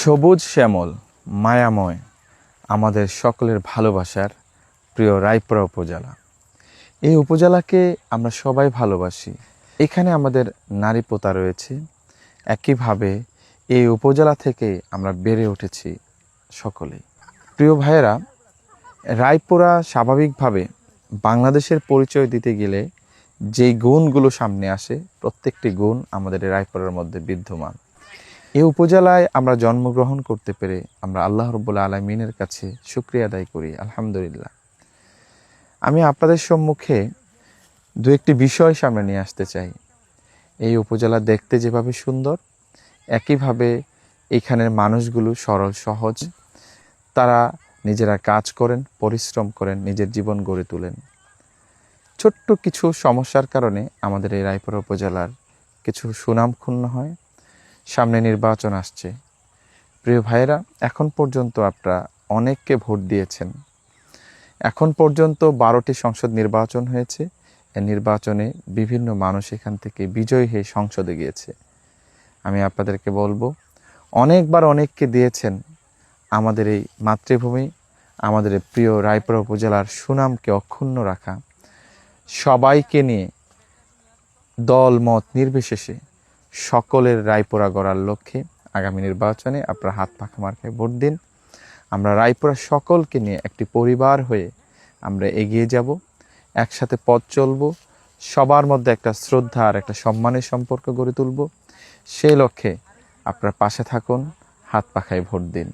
সবুজ শ্যামল, মায়াময়, আমাদের সকলের ভালোবাসার প্রিয় রায়পুরা উপজেলা। এই উপজেলাকে আমরা সবাই ভালোবাসি। এখানে আমাদের নারী পোতা রয়েছে। একইভাবে এই উপজেলা থেকে আমরা বেড়ে উঠেছি সকলেই। প্রিয় ভাইয়েরা, রায়পুরা স্বাভাবিকভাবে বাংলাদেশের পরিচয় দিতে গেলে যেই গুণগুলো সামনে আসে, প্রত্যেকটি গুণ আমাদের রায়পুরার মধ্যে বিদ্যমান। এই উপজেলায় আমরা জন্মগ্রহণ করতে পেরে আমরা আল্লাহ রব্বুল্লা আলমিনের কাছে শুক্রিয়া আদায় করি, আলহামদুলিল্লাহ। আমি আপনাদের সম্মুখে দু একটি বিষয় সামনে নিয়ে আসতে চাই। এই উপজেলা দেখতে যেভাবে সুন্দর, একইভাবে এখানের মানুষগুলো সরল, সহজ। তারা নিজেরা কাজ করেন, পরিশ্রম করেন, নিজের জীবন গড়ে তোলেন। ছোট্ট কিছু সমস্যার কারণে আমাদের এই রায়পুরা উপজেলার কিছু সুনাম ক্ষুণ্ণ হয়। সামনে নির্বাচন আসছে। প্রিয় ভাইয়েরা, এখন পর্যন্ত আপনারা অনেককে ভোট দিয়েছেন। এখন পর্যন্ত বারোটি সংসদ নির্বাচন হয়েছে। এই নির্বাচনে বিভিন্ন মানুষ এখান থেকে বিজয়ী হয়ে সংসদে গিয়েছে। আমি আপনাদেরকে বলব, অনেকবার অনেককে দিয়েছেন আমাদের এই মাতৃভূমি, আমাদের প্রিয় রায়পুরা উপজেলার সুনামকে অক্ষুণ্ণ রাখা। সবাইকে নিয়ে দল মত নির্বিশেষে সকলের রায়পুরা গড়ার লক্ষ্যে আগামী নির্বাচনে আপনারা হাত পাখা মার্কায় ভোট দিন। আমরা রায়পুরা সকলকে নিয়ে একটি পরিবার হয়ে আমরা এগিয়ে যাব, একসাথে পথ চলব, সবার মধ্যে একটা শ্রদ্ধা আর একটা সম্মানের সম্পর্ক গড়ে তুলব। সেই লক্ষ্যে আপনার পাশে থাকুন, হাত পাখায় ভোট দিন।